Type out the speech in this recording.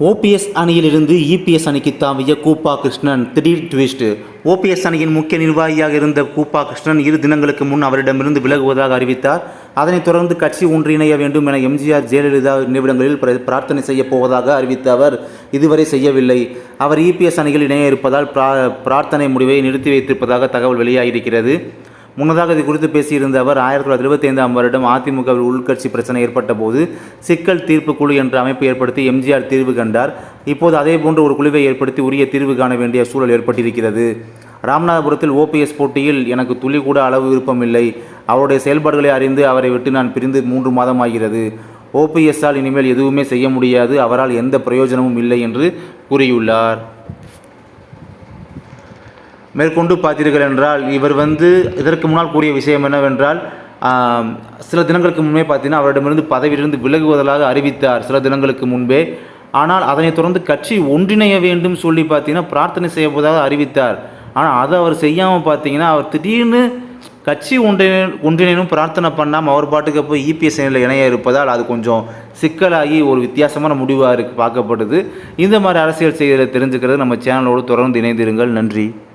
OPS அணியிலிருந்து EPS அணிக்கு தாவிய கூப்பா கிருஷ்ணன் திடீர் ட்விஸ்ட். ஓபிஎஸ் அணியின் முக்கிய நிர்வாகியாக இருந்த கூப்பா கிருஷ்ணன் இரு தினங்களுக்கு முன் அவரிடமிருந்து விலகுவதாக அறிவித்தார். அதனைத் தொடர்ந்து கட்சி ஒன்றிணைய வேண்டும் என எம்ஜிஆர் ஜெயலலிதா நிமிடங்களில் பிர- பிரார்த்தனை செய்யப் போவதாக அறிவித்த அவர் இதுவரை செய்யவில்லை. அவர் இபிஎஸ் அணியில் இணைய இருப்பதால் பிரா- பிரார்த்தனை முடிவை நிறுத்தி வைத்திருப்பதாக தகவல் வெளியாகியிருக்கிறது. முன்னதாக இது குறித்து பேசியிருந்த அவர் ஆயிரத்தி தொள்ளாயிரத்தி இருபத்தி ஐந்தாம் வருடம் அதிமுகவில் உள்கட்சி பிரச்சனை ஏற்பட்ட போது சிக்கல் தீர்ப்பு குழு என்ற அமைப்பு ஏற்படுத்தி எம்ஜிஆர் தீர்வு கண்டார். இப்போது அதே போன்ற ஒரு குழுவை ஏற்படுத்தி உரிய தீர்வு காண வேண்டிய சூழல் ஏற்பட்டிருக்கிறது. ராமநாதபுரத்தில் ஓபிஎஸ் போட்டியில் எனக்கு துளி கூட அளவு விருப்பமில்லை அவருடைய செயல்பாடுகளை அறிந்து அவரை விட்டு நான் பிரிந்து மூன்று மாதமாகிறது. ஓபிஎஸ்ஸால் இனிமேல் எதுவுமே செய்ய முடியாது. அவரால் எந்த பிரயோஜனமும் இல்லை என்று கூறியுள்ளார். மேற்கொண்டு பார்த்தீர்கள் என்றால் இவர் வந்து இதற்கு முன்னால் கூறிய விஷயம் என்னவென்றால் சில தினங்களுக்கு முன்பே பார்த்தீங்கன்னா அவரிடமிருந்து பதவியிலிருந்து விலகுவதாக அறிவித்தார் சில தினங்களுக்கு முன்பே. ஆனால் அதனைத் தொடர்ந்து கட்சி ஒன்றிணைய வேண்டும் சொல்லி பார்த்தீங்கன்னா பிரார்த்தனை செய்வதாக அறிவித்தார். ஆனால் அதை அவர் செய்யாமல் பார்த்தீங்கன்னா அவர் திடீர்னு கட்சி ஒன்றிணை ஒன்றிணைனும் பிரார்த்தனை பண்ணாமல் அவர் பாட்டுக்கு போய் இபிஎஸ் அணியில் இணைய இருப்பதால் அது கொஞ்சம் சிக்கலாகி ஒரு வித்தியாசமான முடிவாக இருக்கு பார்க்கப்படுது. இந்த மாதிரி அரசியல் செய்திகளை தெரிஞ்சுக்கிறது நம்ம சேனலோடு தொடர்ந்து இணைந்திருங்கள். நன்றி.